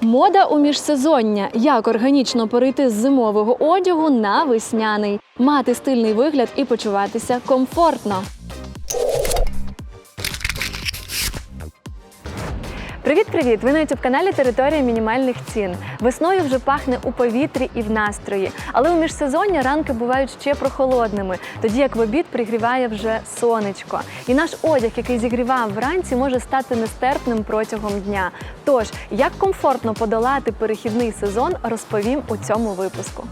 Мода у міжсезоння. Як органічно перейти з зимового одягу на весняний, мати стильний вигляд і почуватися комфортно. Привіт, привіт! Ви на youtube каналі Територія мінімальних цін. Весною вже пахне у повітрі і в настрої, але у міжсезоння ранки бувають ще прохолодними, тоді як в обід пригріває вже сонечко. І наш одяг, який зігрівав вранці, може стати нестерпним протягом дня. Тож, як комфортно подолати перехідний сезон, розповім у цьому випуску.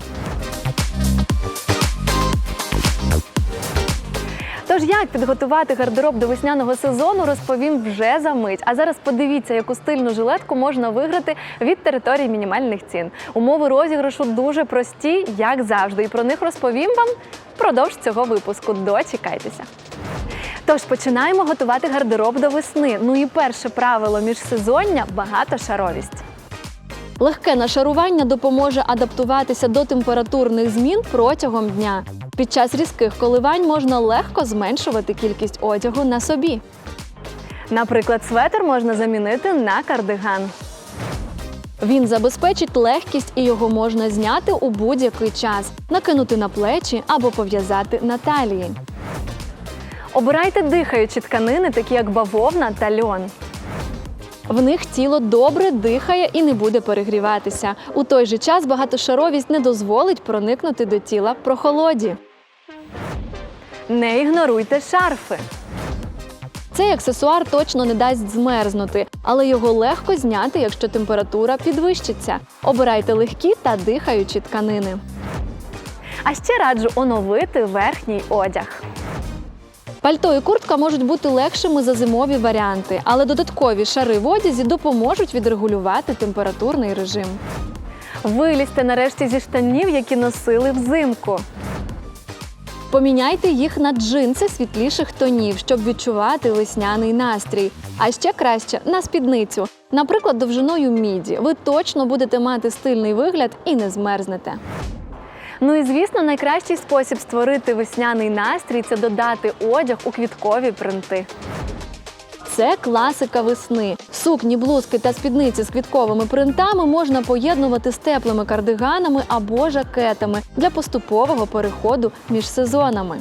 Тож як підготувати гардероб до весняного сезону, розповім вже за мить. А зараз подивіться, яку стильну жилетку можна виграти від території мінімальних цін. Умови розіграшу дуже прості, як завжди, і про них розповім вам впродовж цього випуску. Дочекайтеся. Тож починаємо готувати гардероб до весни. Ну і перше правило міжсезоння багатошаровість. Легке нашарування допоможе адаптуватися до температурних змін протягом дня. Під час різких коливань можна легко зменшувати кількість одягу на собі. Наприклад, светр можна замінити на кардиган. Він забезпечить легкість і його можна зняти у будь-який час, накинути на плечі або пов'язати на талії. Обирайте дихаючі тканини, такі як бавовна та льон. В них тіло добре дихає і не буде перегріватися. У той же час багатошаровість не дозволить проникнути до тіла прохолоді. Не ігноруйте шарфи. Цей аксесуар точно не дасть змерзнути, але його легко зняти, якщо температура підвищиться. Обирайте легкі та дихаючі тканини. А ще раджу оновити верхній одяг. Пальто і куртка можуть бути легшими за зимові варіанти, але додаткові шари в одязі допоможуть відрегулювати температурний режим. Вилізьте нарешті зі штанів, які носили взимку. Поміняйте їх на джинси світліших тонів, щоб відчувати весняний настрій. А ще краще на спідницю, наприклад, довжиною міді. Ви точно будете мати стильний вигляд і не змерзнете. Ну і звісно, найкращий спосіб створити весняний настрій це додати одяг у квіткові принти. Це класика весни. Сукні, блузки та спідниці з квітковими принтами можна поєднувати з теплими кардиганами або жакетами для поступового переходу між сезонами.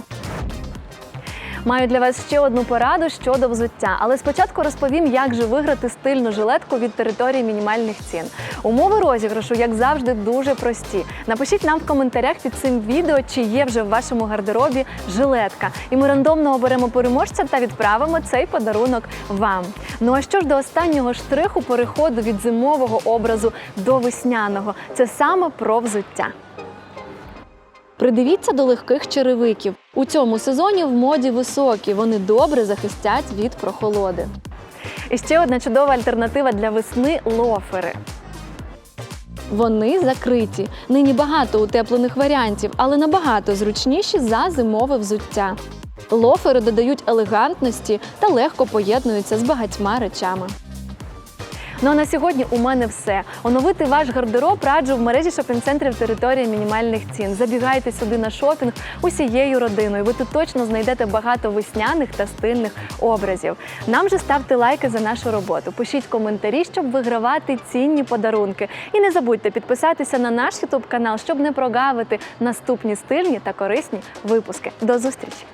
Маю для вас ще одну пораду щодо взуття, але спочатку розповім, як же виграти стильну жилетку від території мінімальних цін. Умови розіграшу, як завжди, дуже прості. Напишіть нам в коментарях під цим відео, чи є вже в вашому гардеробі жилетка. І ми рандомно оберемо переможця та відправимо цей подарунок вам. Ну а що ж до останнього штриху переходу від зимового образу до весняного? Це саме про взуття. Придивіться до легких черевиків. У цьому сезоні в моді високі, вони добре захистять від прохолоди. І ще одна чудова альтернатива для весни лофери. Вони закриті. Нині багато утеплених варіантів, але набагато зручніші за зимове взуття. Лофери додають елегантності та легко поєднуються з багатьма речами. Ну а на сьогодні у мене все. Оновити ваш гардероб раджу в мережі шопінг-центрів території мінімальних цін. Забігайте сюди на шопінг усією родиною. Ви тут точно знайдете багато весняних та стильних образів. Нам же ставте лайки за нашу роботу. Пишіть коментарі, щоб вигравати цінні подарунки. І не забудьте підписатися на наш ютуб канал, щоб не прогавити наступні стильні та корисні випуски. До зустрічі!